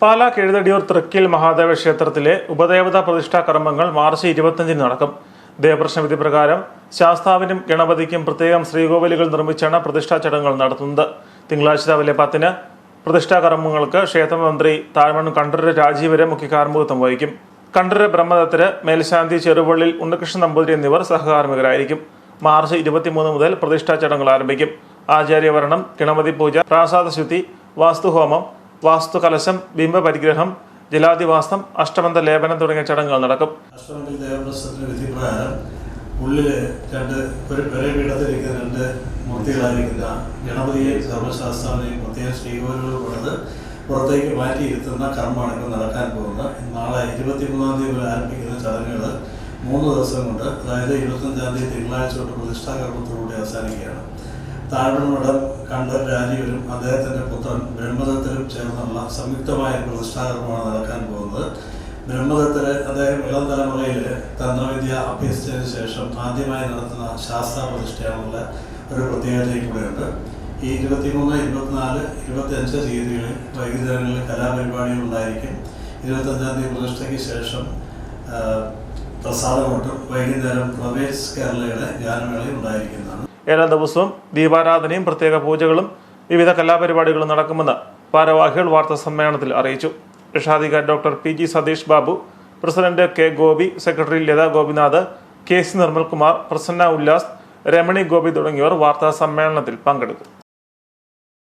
പാലാ കെഴുതടിയൂർ തൃക്കിൽ മഹാദേവ ക്ഷേത്രത്തിലെ ഉപദേവതാ പ്രതിഷ്ഠാ കർമ്മങ്ങൾ മാർച്ച് ഇരുപത്തിയഞ്ചിന് നടക്കും. ദേവപ്രശ്ന വിധി പ്രകാരം ശാസ്താവിനും ഗണപതിക്കും പ്രത്യേകം ശ്രീകോവിലുകൾ നിർമ്മിച്ചാണ് പ്രതിഷ്ഠാ ചടങ്ങുകൾ നടത്തുന്നത്. തിങ്കളാഴ്ച രാവിലെ പത്തിന് പ്രതിഷ്ഠാ കർമ്മങ്ങൾക്ക് ക്ഷേത്രമന്ത്രി താഴ്മൺ കണ്ഠര് രാജീവരെ മുഖ്യ കാർമുഖത്വം വഹിക്കും. കണ്ഠര് ബ്രഹ്മദത്തര് മേൽശാന്തി ചെറുപള്ളിൽ ഉണ്ണികൃഷ്ണൻ നമ്പൂതിരി എന്നിവർ സഹകാർമികരായിരിക്കും മാർച്ച് ഇരുപത്തിമൂന്ന് മുതൽ പ്രതിഷ്ഠാ ചടങ്ങുകൾ ആരംഭിക്കും. ആചാര്യവരണം ഗണപതി പൂജ പ്രാസാദ ശുദ്ധി വാസ്തുഹോമം വാസ്തുകലശം ബിംബപരിഗ്രഹം ജലാധിവാസം അഷ്ടമന്ത ലേപനം തുടങ്ങിയ ചടങ്ങുകൾ നടക്കും. അഷ്ടമന്ത ദേവപ്രശ്നത്തിന്റെ വിധി ഉള്ളിൽ രണ്ട് ഒരു പെരപീഠത്തിലിരിക്കുന്ന രണ്ട് മൂർത്തികളായിരിക്കുന്ന ഗണപതിയെ സർവശാസ്ത്രാവിനെയും പ്രത്യേക ശ്രീകോവിലുകൾ പുറത്തേക്ക് മാറ്റിയിരുത്തുന്ന കർമ്മമാണ് ഇപ്പോൾ നടക്കാൻ പോകുന്നത്. നാളെ ഇരുപത്തിമൂന്നാം തീയതി ആരംഭിക്കുന്ന ചടങ്ങുകൾ മൂന്ന് ദിവസം കൊണ്ട് അതായത് ഇരുപത്തഞ്ചാം തീയതി തിങ്കളാഴ്ച തൊട്ട് പ്രതിഷ്ഠാകർമ്മത്തോടുകൂടി അവസാനിക്കുകയാണ്. താഴ്വൺ താഴ്മണം കണ്ഠർ രാജീവനും അദ്ദേഹത്തിന്റെ പുത്രൻ ബ്രഹ്മദത്തരും ചേർന്നുള്ള സംയുക്തമായ പ്രതിഷ്ഠാകർമ്മമാണ് നടക്കാൻ പോകുന്നത്. ബ്രഹ്മദത്തര് അദ്ദേഹം ഇളം തലമുറയിൽ തന്ത്രവിദ്യ അഭ്യസിച്ചതിന് ശേഷം ആദ്യമായി നടത്തുന്ന ശാസ്ത്ര പ്രതിഷ്ഠയാണുള്ള ഒരു പ്രത്യേകതയും കൂടെയുണ്ട് ഈ ഇരുപത്തിമൂന്ന് ഇരുപത്തിനാല് ഇരുപത്തിയഞ്ച് തീയതികളിൽ വൈകുന്നേരങ്ങളിൽ കലാപരിപാടികൾ ഉണ്ടായിരിക്കും. ഇരുപത്തഞ്ചാം തീയതി പ്രതിഷ്ഠയ്ക്ക് ശേഷം പ്രസാദമോട്ടും വൈകുന്നേരം പ്രവേശ് കേരളയുടെ ഗാനമേളയും ഉണ്ടായിരിക്കുന്നതാണ്. എല്ലാ ദിവസവും ദീപാരാധനയും പ്രത്യേക പൂജകളും വിവിധ കലാപരിപാടികളും നടക്കുമെന്ന് ഭാരവാഹികൾ വാർത്താ സമ്മേളനത്തിൽ അറിയിച്ചു. രക്ഷാധികാരി doctor P G Satheesh Babu president K Gopi secretary Latha Gopinath K C Nirmalkumar Prasanna Ullas Ramani Gopi തുടങ്ങിയവർ വാർത്താ സമ്മേളനത്തിൽ പങ്കെടുത്തു.